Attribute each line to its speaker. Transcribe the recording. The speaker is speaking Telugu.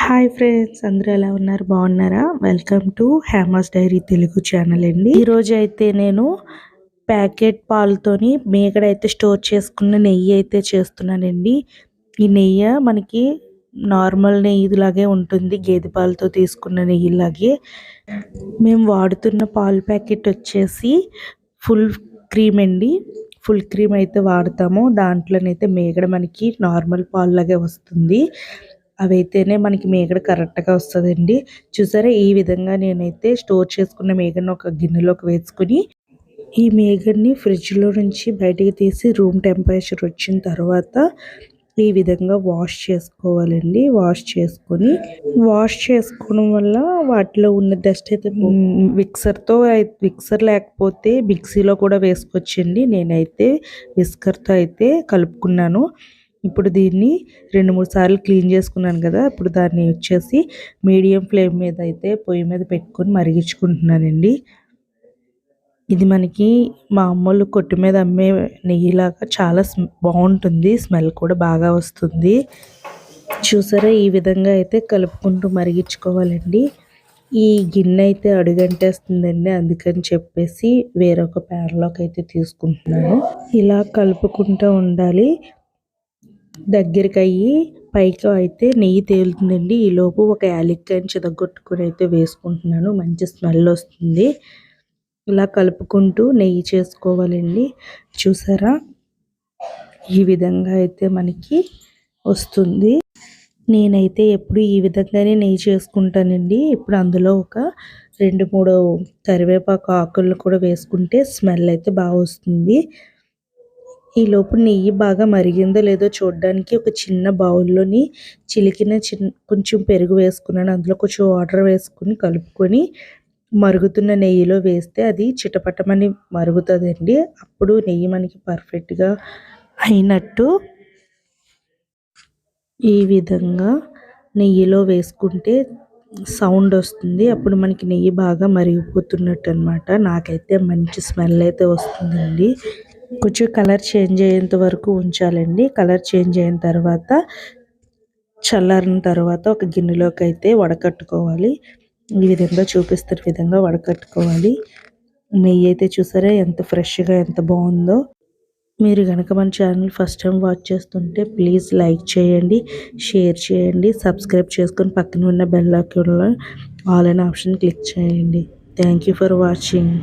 Speaker 1: హాయ్ ఫ్రెండ్స్ అందరూ ఎలా ఉన్నారు? బాగున్నారా? వెల్కమ్ టు హ్యామస్ డైరీ తెలుగు ఛానల్ అండి. ఈరోజు అయితే నేను ప్యాకెట్ పాలతోని మేకడ అయితే స్టోర్ చేసుకున్న నెయ్యి అయితే చేస్తున్నానండి. ఈ నెయ్యి మనకి నార్మల్ నెయ్యి లాగే ఉంటుంది గేదె పాలతో తీసుకున్న నెయ్యిలాగే. మేము వాడుతున్న పాలు ప్యాకెట్ వచ్చేసి ఫుల్ క్రీమ్ అండి. ఫుల్ క్రీమ్ అయితే వాడతాము. దాంట్లోనైతే మేగడ మనకి నార్మల్ పాల్లాగే వస్తుంది. అవైతేనే మనకి మేగడ కరెక్ట్గా వస్తుందండి. చూసారా? ఈ విధంగా నేనైతే స్టోర్ చేసుకున్న మేగడని ఒక గిన్నెలోకి వేసుకుని ఈ మేగడ్ని ఫ్రిడ్జ్లో నుంచి బయటికి తీసి రూమ్ టెంపరేచర్ వచ్చిన తర్వాత ఈ విధంగా వాష్ చేసుకోవాలండి. వాష్ చేసుకొని వాష్ చేసుకోవడం వల్ల వాటిలో ఉన్న డస్ట్ అయితే విక్సర్తో విక్సర్ లేకపోతే మిక్సీలో కూడా వేసుకోవచ్చండి. నేనైతే విస్కర్తో అయితే కలుపుకున్నాను. ఇప్పుడు దీన్ని రెండు మూడు సార్లు క్లీన్ చేసుకున్నాను కదా ఇప్పుడు దాన్ని వచ్చేసి మీడియం ఫ్లేమ్ మీద అయితే పొయ్యి మీద పెట్టుకొని మరిగించుకుంటున్నానండి. ఇది మనకి మా కొట్టు మీద అమ్మే నెయ్యిలాగా చాలా బాగుంటుంది స్మెల్ కూడా బాగా వస్తుంది. చూసారా ఈ విధంగా అయితే కలుపుకుంటూ మరిగించుకోవాలండి. ఈ గిన్నె అయితే అడుగంటేస్తుందండి అందుకని చెప్పేసి వేరొక ప్యాన్లోకి అయితే తీసుకుంటున్నాను. ఇలా కలుపుకుంటూ ఉండాలి. దగ్గరికి అయ్యి పైకి అయితే నెయ్యి తేలుతుందండి. ఈలోపు ఒక యాలిక్కాయని చితగొట్టుకుని అయితే వేసుకుంటున్నాను. మంచి స్మెల్ వస్తుంది. ఇలా కలుపుకుంటూ నెయ్యి చేసుకోవాలండి. చూసారా? ఈ విధంగా అయితే మనకి వస్తుంది. నేనైతే ఎప్పుడు ఈ విధంగానే నెయ్యి చేసుకుంటానండి. ఇప్పుడు అందులో ఒక రెండు మూడు కరివేపాకు ఆకులను కూడా వేసుకుంటే స్మెల్ అయితే బాగా వస్తుంది. ఈ లోపు నెయ్యి బాగా మరిగిందో లేదో చూడడానికి ఒక చిన్న బౌల్లోని చిలికిన చిన్న కొంచెం పెరుగు వేసుకున్నాను. అందులో కొంచెం వాటర్ వేసుకుని కలుపుకొని మరుగుతున్న నెయ్యిలో వేస్తే అది చిటపటమని మరుగుతుందండి. అప్పుడు నెయ్యి మనకి పర్ఫెక్ట్గా అయినట్టు ఈ విధంగా నెయ్యిలో వేసుకుంటే సౌండ్ వస్తుంది. అప్పుడు మనకి నెయ్యి బాగా మరిగిపోతున్నట్టు అనమాట నాకైతే మంచి స్మెల్ అయితే వస్తుందండి. కొంచెం కలర్ చేంజ్ అయ్యేంత వరకు ఉంచాలండి. కలర్ చేంజ్ అయిన తర్వాత చల్లారిన తర్వాత ఒక గిన్నెలోకి అయితే వడకట్టుకోవాలి. ఈ విధంగా చూపిస్తున్న విధంగా వడకట్టుకోవాలి. నెయ్యి అయితే చూసారా ఎంత ఫ్రెష్గా ఎంత బాగుందో. మీరు కనుక మన ఛానల్ ఫస్ట్ టైం వాచ్ చేస్తుంటే ప్లీజ్ లైక్ చేయండి షేర్ చేయండి సబ్స్క్రైబ్ చేసుకొని పక్కన ఉన్న బెల్ ఐకాన్లో ఆల్ అనే ఆప్షన్ క్లిక్ చేయండి. Thank for watching.